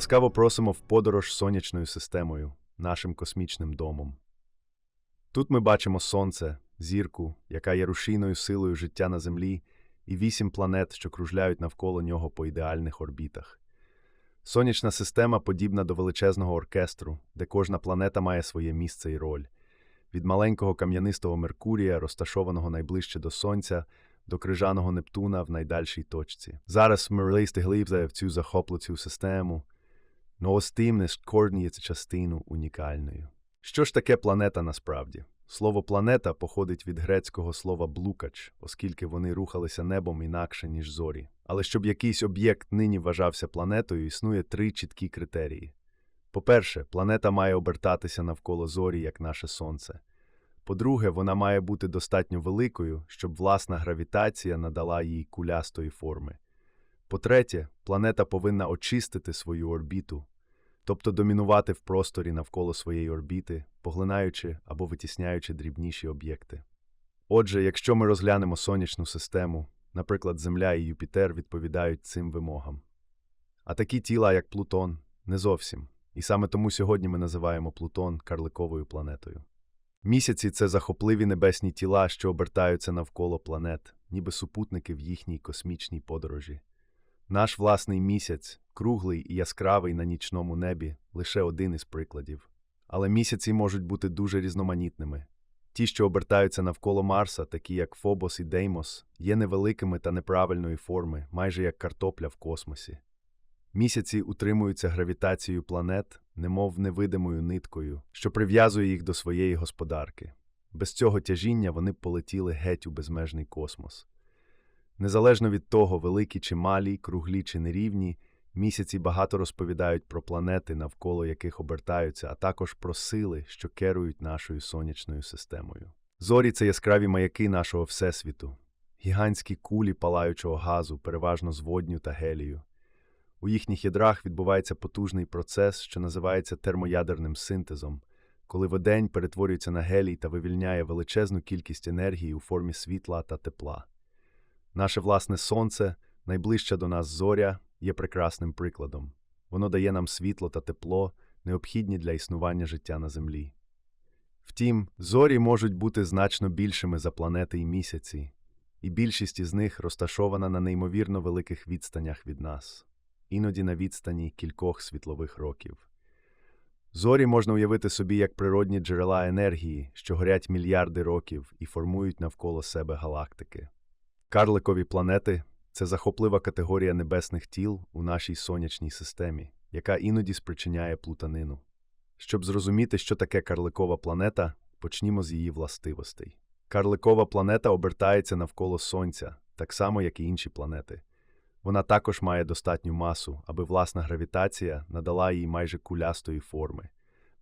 Ласкаво просимо в подорож сонячною системою, нашим космічним домом. Тут ми бачимо Сонце, зірку, яка є рушійною силою життя на Землі, і вісім планет, що кружляють навколо нього по ідеальних орбітах. Сонячна система подібна до величезного оркестру, де кожна планета має своє місце і роль. Від маленького кам'янистого Меркурія, розташованого найближче до Сонця, до крижаного Нептуна в найдальшій точці. Зараз ми встигли в цю захоплю систему, но остимність кожніє частину унікальною. Що ж таке планета насправді? Слово планета походить від грецького слова блукач, оскільки вони рухалися небом інакше, ніж зорі. Але щоб якийсь об'єкт нині вважався планетою, існує три чіткі критерії. По-перше, планета має обертатися навколо зорі, як наше Сонце. По-друге, вона має бути достатньо великою, щоб власна гравітація надала їй кулястої форми. По-третє, планета повинна очистити свою орбіту, тобто домінувати в просторі навколо своєї орбіти, поглинаючи або витісняючи дрібніші об'єкти. Отже, якщо ми розглянемо сонячну систему, наприклад, Земля і Юпітер відповідають цим вимогам. А такі тіла, як Плутон, не зовсім. І саме тому сьогодні ми називаємо Плутон карликовою планетою. Місяці це захопливі небесні тіла, що обертаються навколо планет, ніби супутники в їхній космічній подорожі. Наш власний місяць, круглий і яскравий на нічному небі, лише один із прикладів. Але місяці можуть бути дуже різноманітними. Ті, що обертаються навколо Марса, такі як Фобос і Деймос, є невеликими та неправильної форми, майже як картопля в космосі. Місяці утримуються гравітацією планет, немов невидимою ниткою, що прив'язує їх до своєї господарки. Без цього тяжіння вони б полетіли геть у безмежний космос. Незалежно від того, великі чи малі, круглі чи нерівні, місяці багато розповідають про планети, навколо яких обертаються, а також про сили, що керують нашою сонячною системою. Зорі це яскраві маяки нашого Всесвіту, гігантські кулі палаючого газу, переважно з водню та гелію. У їхніх ядрах відбувається потужний процес, що називається термоядерним синтезом, коли водень перетворюється на гелій та вивільняє величезну кількість енергії у формі світла та тепла. Наше власне сонце, найближча до нас зоря, є прекрасним прикладом. Воно дає нам світло та тепло, необхідні для існування життя на Землі. Втім, зорі можуть бути значно більшими за планети і місяці, і більшість із них розташована на неймовірно великих відстанях від нас іноді на відстані кількох світлових років. Зорі можна уявити собі як природні джерела енергії, що горять мільярди років і формують навколо себе галактики. Карликові планети це захоплива категорія небесних тіл у нашій сонячній системі, яка іноді спричиняє плутанину. Щоб зрозуміти, що таке карликова планета, почнімо з її властивостей. Карликова планета обертається навколо Сонця, так само, як і інші планети. Вона також має достатню масу, аби власна гравітація надала їй майже кулястої форми,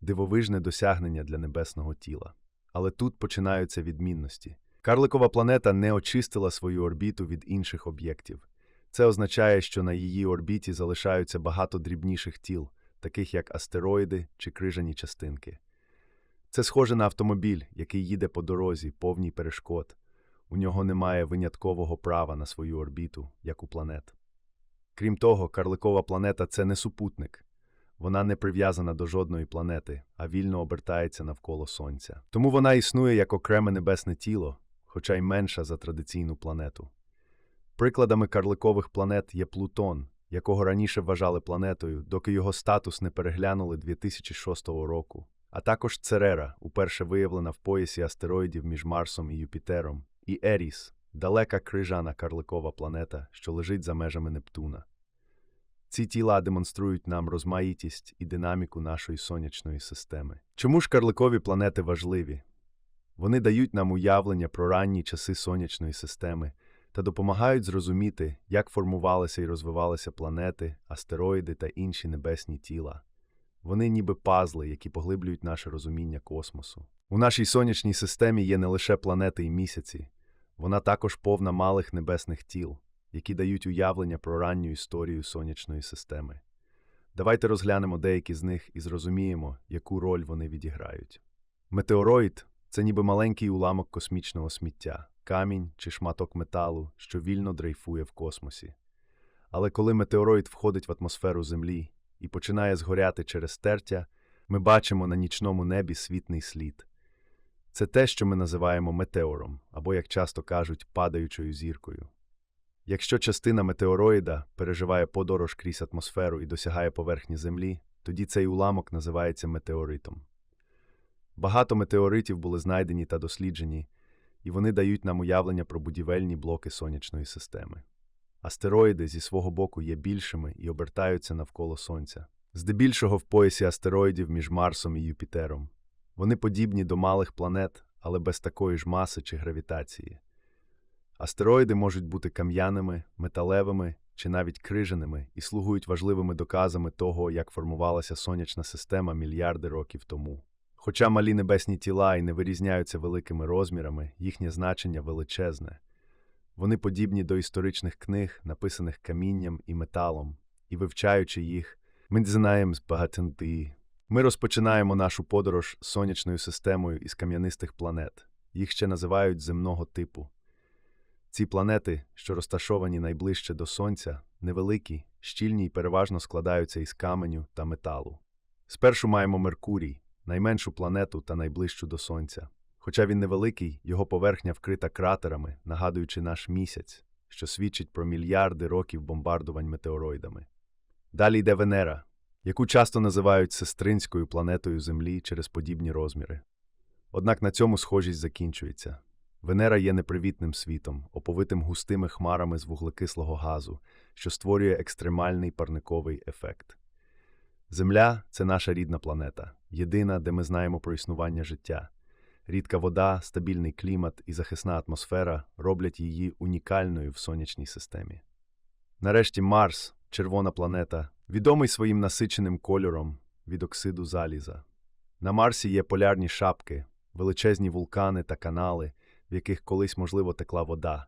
дивовижне досягнення для небесного тіла. Але тут починаються відмінності. Карликова планета не очистила свою орбіту від інших об'єктів. Це означає, що на її орбіті залишаються багато дрібніших тіл, таких як астероїди чи крижані частинки. Це схоже на автомобіль, який їде по дорозі, повній перешкод. У нього немає виняткового права на свою орбіту, як у планет. Крім того, карликова планета це не супутник. Вона не прив'язана до жодної планети, а вільно обертається навколо Сонця. Тому вона існує як окреме небесне тіло, хоча й менша за традиційну планету. Прикладами карликових планет є Плутон, якого раніше вважали планетою, доки його статус не переглянули 2006 року, а також Церера, уперше виявлена в поясі астероїдів між Марсом і Юпітером, і Еріс, далека крижана карликова планета, що лежить за межами Нептуна. Ці тіла демонструють нам розмаїтість і динаміку нашої сонячної системи. Чому ж карликові планети важливі? Вони дають нам уявлення про ранні часи сонячної системи та допомагають зрозуміти, як формувалися і розвивалися планети, астероїди та інші небесні тіла. Вони ніби пазли, які поглиблюють наше розуміння космосу. У нашій сонячній системі є не лише планети і місяці, вона також повна малих небесних тіл, які дають уявлення про ранню історію сонячної системи. Давайте розглянемо деякі з них і зрозуміємо, яку роль вони відіграють. Метеороїд це ніби маленький уламок космічного сміття, камінь чи шматок металу, що вільно дрейфує в космосі. Але коли метеороїд входить в атмосферу Землі, і починає згоряти через тертя, ми бачимо на нічному небі світний слід. Це те, що ми називаємо метеором, або, як часто кажуть, падаючою зіркою. Якщо частина метеороїда переживає подорож крізь атмосферу і досягає поверхні Землі, тоді цей уламок називається метеоритом. Багато метеоритів були знайдені та досліджені, і вони дають нам уявлення про будівельні блоки сонячної системи. Астероїди зі свого боку є більшими і обертаються навколо Сонця, здебільшого в поясі астероїдів між Марсом і Юпітером. Вони подібні до малих планет, але без такої ж маси чи гравітації. Астероїди можуть бути кам'яними, металевими чи навіть крижаними і слугують важливими доказами того, як формувалася сонячна система мільярди років тому. Хоча малі небесні тіла і не вирізняються великими розмірами, їхнє значення величезне. Вони подібні до історичних книг, написаних камінням і металом, і вивчаючи їх, ми знаємо з багатинти. Ми розпочинаємо нашу подорож сонячною системою із кам'янистих планет. Їх ще називають земного типу. Ці планети, що розташовані найближче до Сонця, невеликі, щільні і переважно складаються із каменю та металу. Спершу маємо Меркурій, найменшу планету та найближчу до Сонця. Хоча він невеликий, його поверхня вкрита кратерами, нагадуючи наш місяць, що свідчить про мільярди років бомбардувань метеороїдами. Далі йде Венера, яку часто називають сестринською планетою Землі через подібні розміри. Однак на цьому схожість закінчується. Венера є непривітним світом, оповитим густими хмарами з вуглекислого газу, що створює екстремальний парниковий ефект. Земля це наша рідна планета, єдина, де ми знаємо про існування життя. Рідка вода, стабільний клімат і захисна атмосфера роблять її унікальною в сонячній системі. Нарешті Марс, червона планета, відомий своїм насиченим кольором від оксиду заліза. На Марсі є полярні шапки, величезні вулкани та канали, в яких колись, можливо, текла вода,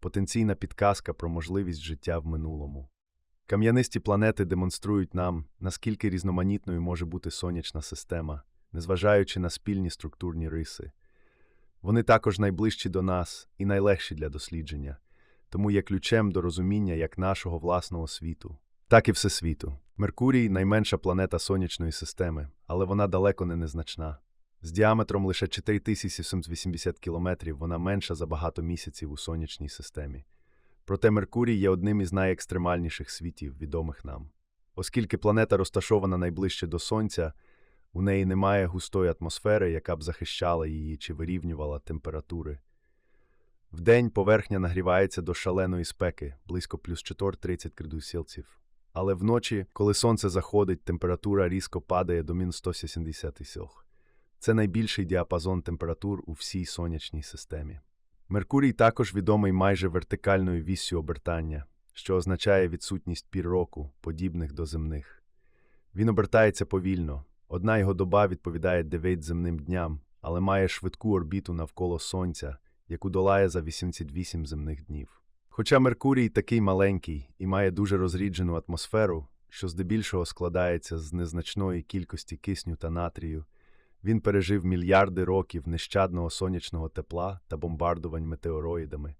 потенційна підказка про можливість життя в минулому. Кам'янисті планети демонструють нам, наскільки різноманітною може бути сонячна система, незважаючи на спільні структурні риси. Вони також найближчі до нас і найлегші для дослідження, тому є ключем до розуміння як нашого власного світу, так і всесвіту. Меркурій найменша планета сонячної системи, але вона далеко не незначна. З діаметром лише 4780 кілометрів вона менша за багато місяців у сонячній системі. Проте Меркурій є одним із найекстремальніших світів, відомих нам. Оскільки планета розташована найближче до Сонця, у неї немає густої атмосфери, яка б захищала її чи вирівнювала температури. Вдень поверхня нагрівається до шаленої спеки близько плюс 4-30 градусів. Але вночі, коли сонце заходить, температура різко падає до мінус 170 сілх. Це найбільший діапазон температур у всій сонячній системі. Меркурій також відомий майже вертикальною віссю обертання, що означає відсутність пір року, подібних до земних. Він обертається повільно. Одна його доба відповідає 9 земним дням, але має швидку орбіту навколо Сонця, яку долає за 88 земних днів. Хоча Меркурій такий маленький і має дуже розріджену атмосферу, що здебільшого складається з незначної кількості кисню та натрію, він пережив мільярди років нещадного сонячного тепла та бомбардувань метеороїдами.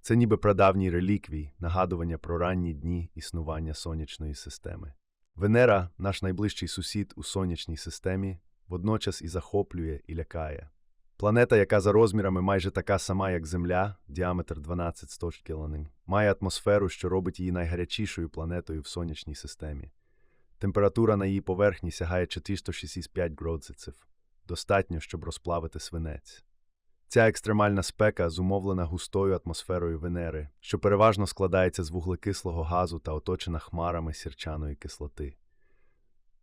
Це ніби прадавній реліквій, нагадування про ранні дні існування сонячної системи. Венера, наш найближчий сусід у сонячній системі, водночас і захоплює і лякає. Планета, яка за розмірами майже така сама, як Земля, діаметр 12 100 кілонин, має атмосферу, що робить її найгарячішою планетою в сонячній системі. Температура на її поверхні сягає 465 градусів, достатньо, щоб розплавити свинець. Ця екстремальна спека зумовлена густою атмосферою Венери, що переважно складається з вуглекислого газу та оточена хмарами сірчаної кислоти.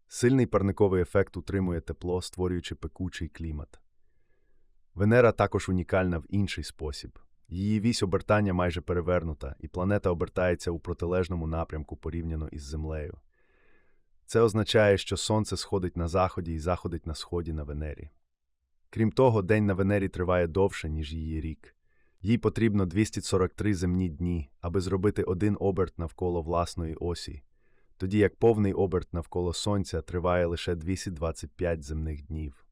Сильний парниковий ефект утримує тепло, створюючи пекучий клімат. Венера також унікальна в інший спосіб. Її вісь обертання майже перевернута, і планета обертається у протилежному напрямку порівняно із Землею. Це означає, що Сонце сходить на заході і заходить на сході на Венері. Крім того, день на Венері триває довше, ніж її рік. Їй потрібно 243 земні дні, аби зробити один оберт навколо власної осі, тоді як повний оберт навколо Сонця триває лише 225 земних днів.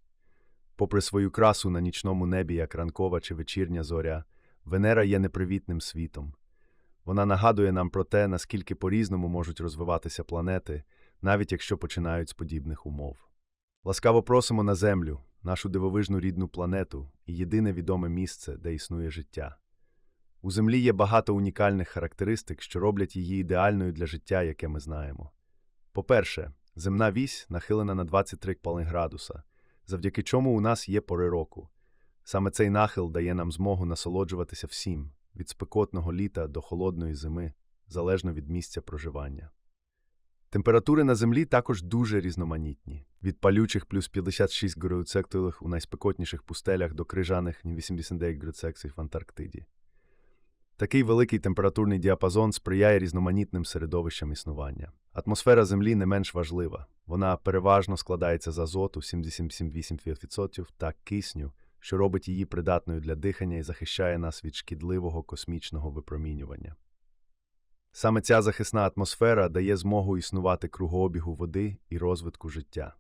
Попри свою красу на нічному небі, як ранкова чи вечірня зоря, Венера є непривітним світом. Вона нагадує нам про те, наскільки по різному можуть розвиватися планети, навіть якщо починають з подібних умов. Ласкаво просимо на Землю, нашу дивовижну рідну планету і єдине відоме місце, де існує життя. У Землі є багато унікальних характеристик, що роблять її ідеальною для життя, яке ми знаємо. По-перше, земна вісь нахилена на 23 градуса, завдяки чому у нас є пори року. Саме цей нахил дає нам змогу насолоджуватися всім від спекотного літа до холодної зими, залежно від місця проживання. Температури на землі також дуже різноманітні від палючих плюс 56 градусів у найспекотніших пустелях до крижаних 89 градусів в Антарктиді. Такий великий температурний діапазон сприяє різноманітним середовищам існування. Атмосфера Землі не менш важлива. Вона переважно складається з азоту 77,8% та кисню, що робить її придатною для дихання і захищає нас від шкідливого космічного випромінювання. Саме ця захисна атмосфера дає змогу існувати кругообігу води і розвитку життя.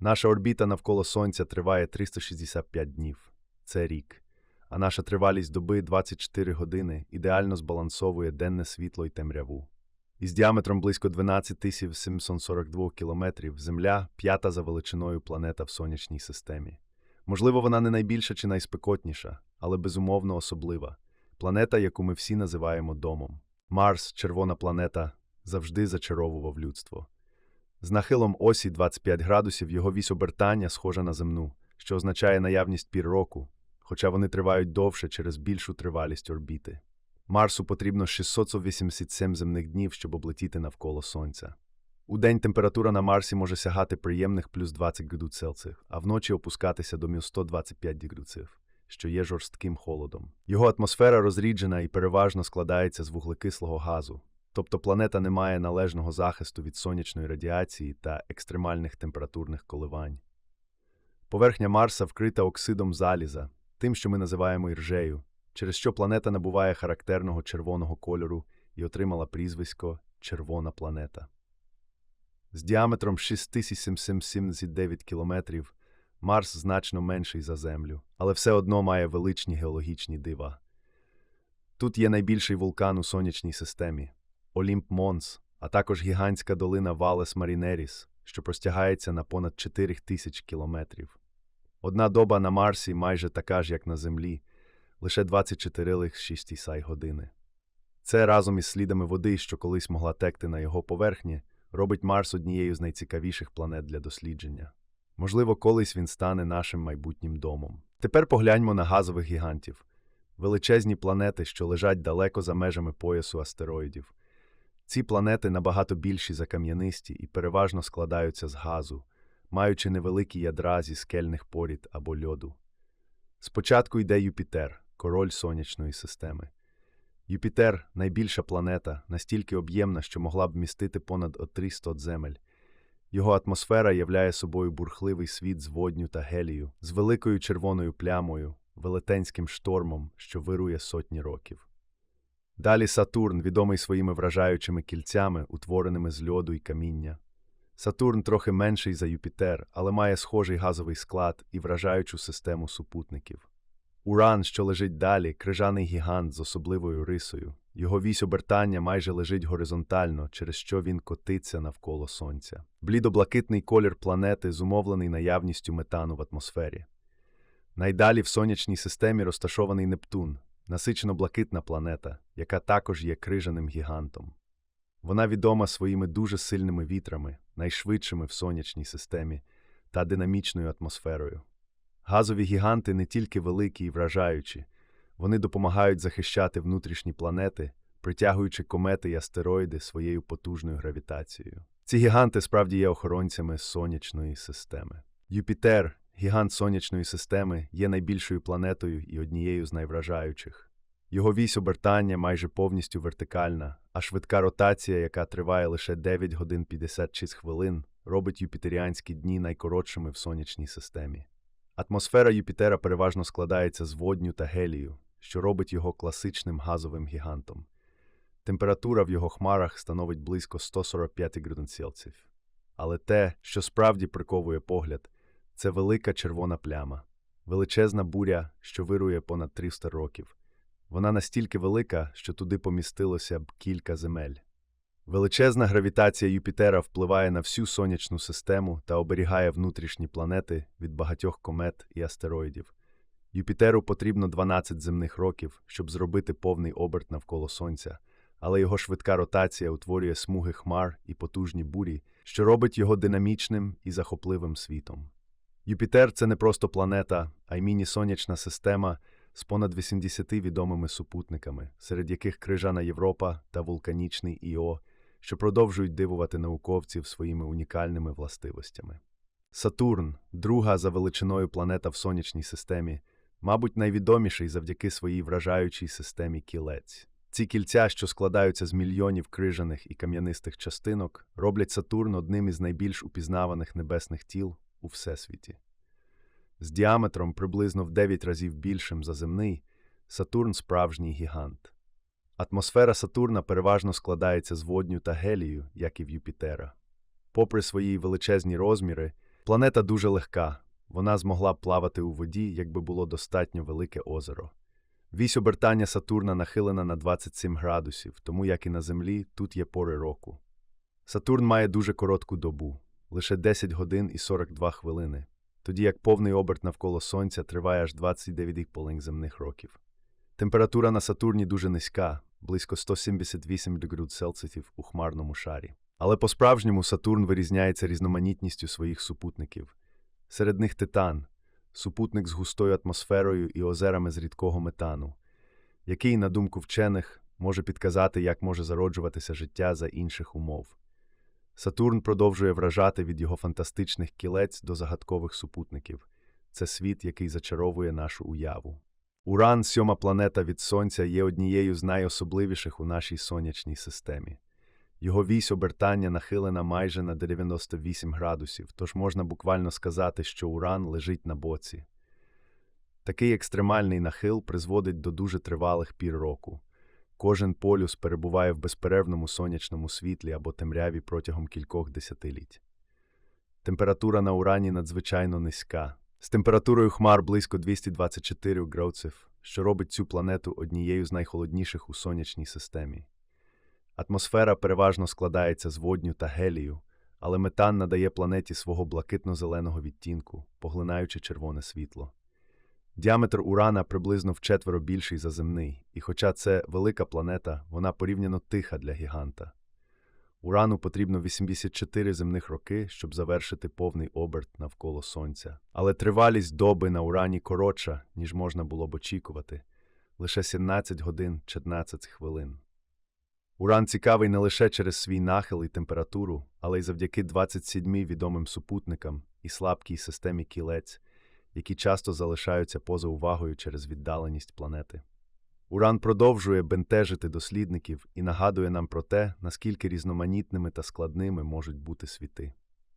Наша орбіта навколо Сонця триває 365 днів це рік, а наша тривалість доби 24 години ідеально збалансовує денне світло і темряву. Із діаметром близько 12 742 кілометрів Земля п'ята за величиною планета в сонячній системі. Можливо, вона не найбільша чи найспекотніша, але безумовно особлива планета, яку ми всі називаємо домом. Марс, червона планета, завжди зачаровував людство. З нахилом осі 25 градусів його вісь обертання схожа на земну, що означає наявність пір року, хоча вони тривають довше через більшу тривалість орбіти. Марсу потрібно 687 земних днів, щоб облетіти навколо Сонця. У день температура на Марсі може сягати приємних плюс 20 градусів Цельсів, а вночі опускатися до мінус 125 градусів що є жорстким холодом. Його атмосфера розріджена і переважно складається з вуглекислого газу, тобто планета не має належного захисту від сонячної радіації та екстремальних температурних коливань. Поверхня Марса вкрита оксидом заліза, тим, що ми називаємо іржею, через що планета набуває характерного червоного кольору і отримала прізвисько Червона планета. З діаметром 6779 кілометрів Марс значно менший за Землю, але все одно має величні геологічні дива. Тут є найбільший вулкан у сонячній системі Олімп Монс, а також гігантська долина Валес Марінеріс, що простягається на понад 4 тисяч кілометрів. Одна доба на Марсі майже така ж, як на Землі, лише 24,6 сай години. Це разом із слідами води, що колись могла текти на його поверхні, робить Марс однією з найцікавіших планет для дослідження. Можливо, колись він стане нашим майбутнім домом. Тепер погляньмо на газових гігантів величезні планети, що лежать далеко за межами поясу астероїдів. Ці планети набагато більші за кам'янисті і переважно складаються з газу, маючи невеликі ядра зі скельних порід або льоду. Спочатку йде Юпітер, король сонячної системи. Юпітер найбільша планета, настільки об'ємна, що могла б містити понад 300 земель. Його атмосфера являє собою бурхливий світ з водню та гелію, з великою червоною плямою, велетенським штормом, що вирує сотні років. Далі Сатурн, відомий своїми вражаючими кільцями, утвореними з льоду і каміння. Сатурн трохи менший за Юпітер, але має схожий газовий склад і вражаючу систему супутників. Уран, що лежить далі, крижаний гігант з особливою рисою. Його вісь обертання майже лежить горизонтально, через що він котиться навколо Сонця. Блідоблакитний колір планети зумовлений наявністю метану в атмосфері. Найдалі в сонячній системі розташований Нептун, насичено блакитна планета, яка також є крижаним гігантом. Вона відома своїми дуже сильними вітрами, найшвидшими в сонячній системі та динамічною атмосферою. Газові гіганти не тільки великі і вражаючі, вони допомагають захищати внутрішні планети, притягуючи комети й астероїди своєю потужною гравітацією. Ці гіганти справді є охоронцями сонячної системи. Юпітер, гігант сонячної системи, є найбільшою планетою і однією з найвражаючих. Його вісь обертання майже повністю вертикальна, а швидка ротація, яка триває лише 9 годин 56 хвилин, робить юпітеріанські дні найкоротшими в сонячній системі. Атмосфера Юпітера переважно складається з водню та гелію, що робить його класичним газовим гігантом. Температура в його хмарах становить близько 145 градусів. Але те, що справді приковує погляд, це велика червона пляма, величезна буря, що вирує понад 300 років. Вона настільки велика, що туди помістилося б кілька земель. Величезна гравітація Юпітера впливає на всю сонячну систему та оберігає внутрішні планети від багатьох комет і астероїдів. Юпітеру потрібно 12 земних років, щоб зробити повний оберт навколо Сонця, але його швидка ротація утворює смуги хмар і потужні бурі, що робить його динамічним і захопливим світом. Юпітер це не просто планета, а й міні-сонячна система з понад 80 відомими супутниками, серед яких крижана Європа та вулканічний Іо, що продовжують дивувати науковців своїми унікальними властивостями. Сатурн, друга за величиною планета в сонячній системі, мабуть, найвідоміший завдяки своїй вражаючій системі кілець. Ці кільця, що складаються з мільйонів крижаних і кам'янистих частинок, роблять Сатурн одним із найбільш упізнаваних небесних тіл у всесвіті. З діаметром приблизно в 9 разів більшим за земний, Сатурн справжній гігант. Атмосфера Сатурна переважно складається з водню та гелію, як і в Юпітера. Попри свої величезні розміри, планета дуже легка, вона змогла б плавати у воді, якби було достатньо велике озеро. Вісь обертання Сатурна нахилена на 27 градусів, тому як і на Землі, тут є пори року. Сатурн має дуже коротку добу лише 10 годин і 42 хвилини, тоді як повний оберт навколо Сонця триває аж 29,5 земних років. Температура на Сатурні дуже низька, близько 178 градусів Цельсіїв у хмарному шарі. Але по-справжньому Сатурн вирізняється різноманітністю своїх супутників. Серед них Титан, супутник з густою атмосферою і озерами з рідкого метану, який, на думку вчених, може підказати, як може зароджуватися життя за інших умов. Сатурн продовжує вражати від його фантастичних кілець до загадкових супутників. Це світ, який зачаровує нашу уяву. Уран, сьома планета від Сонця, є однією з найособливіших у нашій сонячній системі. Його вісь обертання нахилена майже на 98 градусів, тож можна буквально сказати, що Уран лежить на боці. Такий екстремальний нахил призводить до дуже тривалих пір року. Кожен полюс перебуває в безперервному сонячному світлі або темряві протягом кількох десятиліть. Температура на урані надзвичайно низька, з температурою хмар близько 224 градусів, що робить цю планету однією з найхолодніших у сонячній системі. Атмосфера переважно складається з водню та гелію, але метан надає планеті свого блакитно-зеленого відтінку, поглинаючи червоне світло. Діаметр Урана приблизно вчетверо більший за земний, і хоча це велика планета, вона порівняно тиха для гіганта. Урану потрібно 84 земних роки, щоб завершити повний оберт навколо Сонця. Але тривалість доби на Урані коротша, ніж можна було б очікувати лише 17 годин 14 хвилин. Уран цікавий не лише через свій нахил і температуру, але й завдяки 27 відомим супутникам і слабкій системі кілець, які часто залишаються поза увагою через віддаленість планети. Уран продовжує бентежити дослідників і нагадує нам про те, наскільки різноманітними та складними можуть бути світи.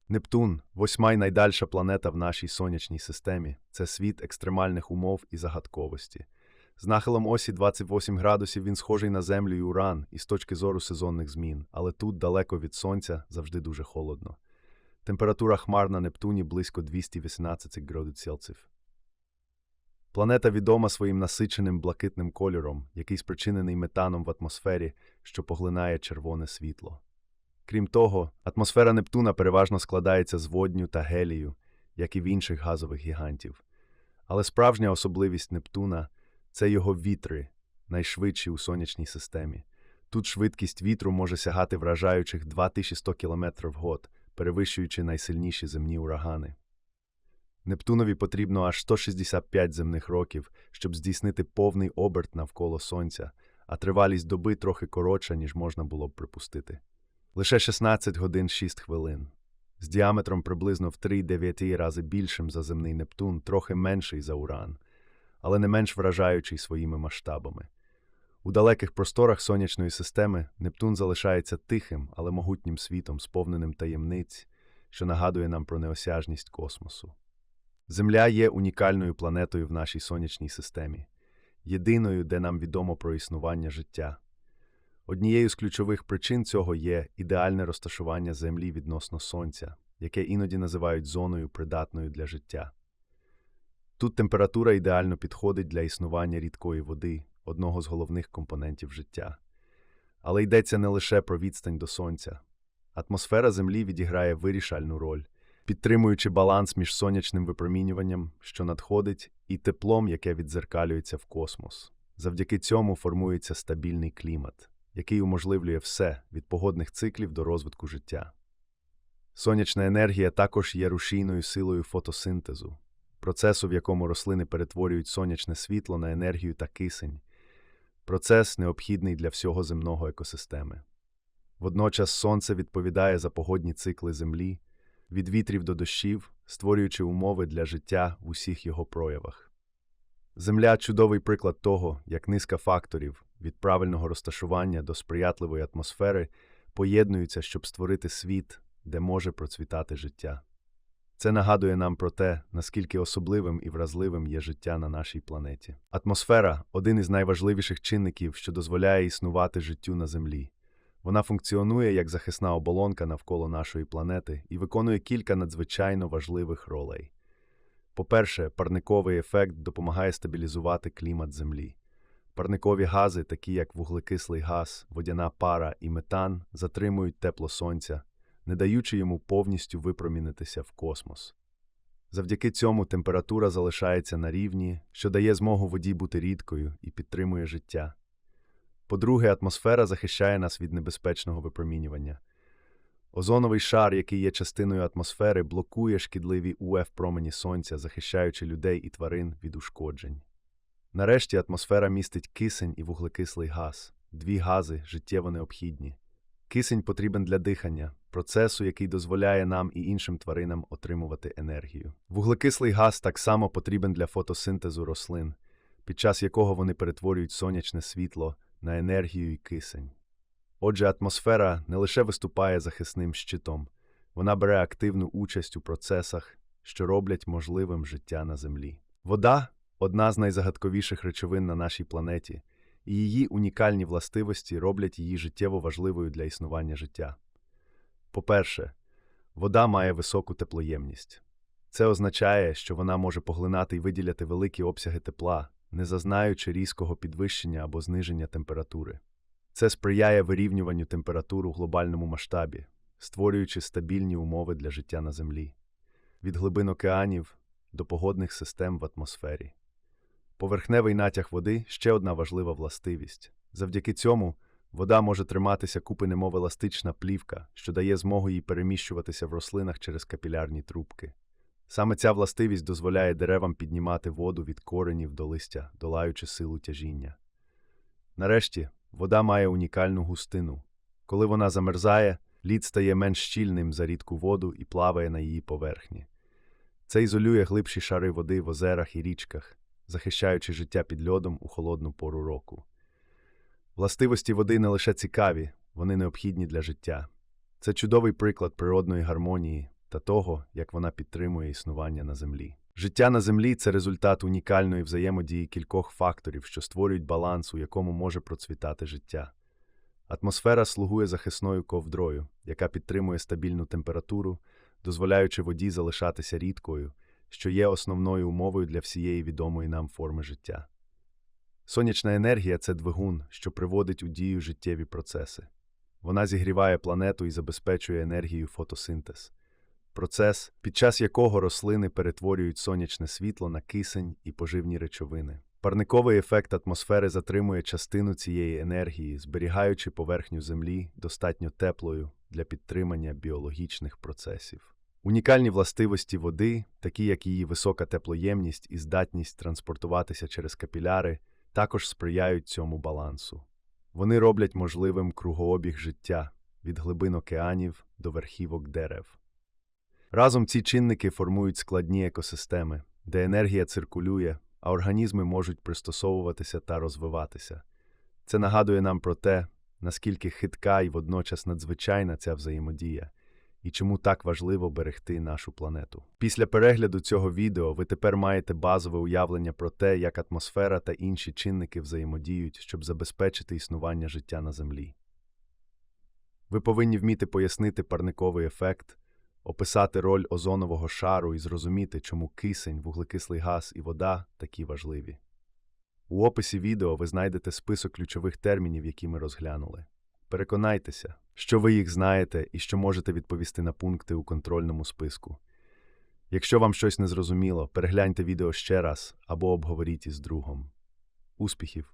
Нептун, восьма й найдальша планета в нашій сонячній системі, це світ екстремальних умов і загадковості. З нахилом осі 28 градусів він схожий на Землю і Уран із точки зору сезонних змін, але тут, далеко від Сонця, завжди дуже холодно. Температура хмар на Нептуні близько 218 градусів Цельсів. Планета відома своїм насиченим блакитним кольором, який спричинений метаном в атмосфері, що поглинає червоне світло. Крім того, атмосфера Нептуна переважно складається з водню та гелію, як і в інших газових гігантів. Але справжня особливість Нептуна це його вітри, найшвидші у сонячній системі. Тут швидкість вітру може сягати вражаючих 2100 км в год, перевищуючи найсильніші земні урагани. Нептунові потрібно аж 165 земних років, щоб здійснити повний оберт навколо Сонця, а тривалість доби трохи коротша, ніж можна було б припустити. Лише 16 годин 6 хвилин. З діаметром приблизно в 3-9 рази більшим за земний Нептун, трохи менший за Уран, але не менш вражаючий своїми масштабами. У далеких просторах сонячної системи Нептун залишається тихим, але могутнім світом, сповненим таємниць, що нагадує нам про неосяжність космосу. Земля є унікальною планетою в нашій сонячній системі, єдиною, де нам відомо про існування життя. Однією з ключових причин цього є ідеальне розташування Землі відносно Сонця, яке іноді називають зоною придатною для життя. Тут температура ідеально підходить для існування рідкої води, одного з головних компонентів життя. Але йдеться не лише про відстань до сонця. Атмосфера Землі відіграє вирішальну роль, підтримуючи баланс між сонячним випромінюванням, що надходить, і теплом, яке відзеркалюється в космос. Завдяки цьому формується стабільний клімат, який уможливлює все від погодних циклів до розвитку життя. Сонячна енергія також є рушійною силою фотосинтезу, процесу, в якому рослини перетворюють сонячне світло на енергію та кисень, процес необхідний для всього земного екосистеми. Водночас сонце відповідає за погодні цикли Землі, від вітрів до дощів, створюючи умови для життя в усіх його проявах. Земля чудовий приклад того, як низка факторів від правильного розташування до сприятливої атмосфери поєднуються, щоб створити світ, де може процвітати життя. Це нагадує нам про те, наскільки особливим і вразливим є життя на нашій планеті. Атмосфера один із найважливіших чинників, що дозволяє існувати життю на Землі. Вона функціонує як захисна оболонка навколо нашої планети і виконує кілька надзвичайно важливих ролей. По-перше, парниковий ефект допомагає стабілізувати клімат Землі. Парникові гази, такі як вуглекислий газ, водяна пара і метан, затримують тепло сонця, не даючи йому повністю випромінитися в космос. Завдяки цьому температура залишається на рівні, що дає змогу воді бути рідкою і підтримує життя. По-друге, атмосфера захищає нас від небезпечного випромінювання. Озоновий шар, який є частиною атмосфери, блокує шкідливі УФ промені сонця, захищаючи людей і тварин від ушкоджень. Нарешті атмосфера містить кисень і вуглекислий газ, дві гази життєво необхідні. Кисень потрібен для дихання, процесу, який дозволяє нам і іншим тваринам отримувати енергію. Вуглекислий газ так само потрібен для фотосинтезу рослин, під час якого вони перетворюють сонячне світло на енергію і кисень. Отже, атмосфера не лише виступає захисним щитом, вона бере активну участь у процесах, що роблять можливим життя на Землі. Вода одна з найзагадковіших речовин на нашій планеті, і її унікальні властивості роблять її життєво важливою для існування життя. По-перше, вода має високу теплоємність. Це означає, що вона може поглинати і виділяти великі обсяги тепла, не зазнаючи різкого підвищення або зниження температури. Це сприяє вирівнюванню температур у глобальному масштабі, створюючи стабільні умови для життя на Землі, від глибин океанів до погодних систем в атмосфері. Поверхневий натяг води ще одна важлива властивість. Завдяки цьому вода може триматися купи немов еластична плівка, що дає змогу їй переміщуватися в рослинах через капілярні трубки. Саме ця властивість дозволяє деревам піднімати воду від коренів до листя, долаючи силу тяжіння. Нарешті, вода має унікальну густину. Коли вона замерзає, лід стає менш щільним за рідку воду і плаває на її поверхні. Це ізолює глибші шари води в озерах і річках, захищаючи життя під льодом у холодну пору року. Властивості води не лише цікаві, вони необхідні для життя. Це чудовий приклад природної гармонії та того, як вона підтримує існування на землі. Життя на землі це результат унікальної взаємодії кількох факторів, що створюють баланс, у якому може процвітати життя. Атмосфера слугує захисною ковдрою, яка підтримує стабільну температуру, дозволяючи воді залишатися рідкою, що є основною умовою для всієї відомої нам форми життя. Сонячна енергія це двигун, що приводить у дію життєві процеси. Вона зігріває планету і забезпечує енергію фотосинтез процес, під час якого рослини перетворюють сонячне світло на кисень і поживні речовини. Парниковий ефект атмосфери затримує частину цієї енергії, зберігаючи поверхню Землі достатньо теплою для підтримання біологічних процесів. Унікальні властивості води, такі як її висока теплоємність і здатність транспортуватися через капіляри, також сприяють цьому балансу. Вони роблять можливим кругообіг життя від глибин океанів до верхівок дерев. Разом ці чинники формують складні екосистеми, де енергія циркулює, а організми можуть пристосовуватися та розвиватися. Це нагадує нам про те, наскільки хитка і водночас надзвичайна ця взаємодія, і чому так важливо берегти нашу планету. Після перегляду цього відео ви тепер маєте базове уявлення про те, як атмосфера та інші чинники взаємодіють, щоб забезпечити існування життя на Землі. Ви повинні вміти пояснити парниковий ефект описати роль озонового шару і зрозуміти, чому кисень, вуглекислий газ і вода такі важливі. У описі відео ви знайдете список ключових термінів, які ми розглянули. Переконайтеся, що ви їх знаєте і що можете відповісти на пункти у контрольному списку. Якщо вам щось не зрозуміло, перегляньте відео ще раз або обговоріть із другом. Успіхів!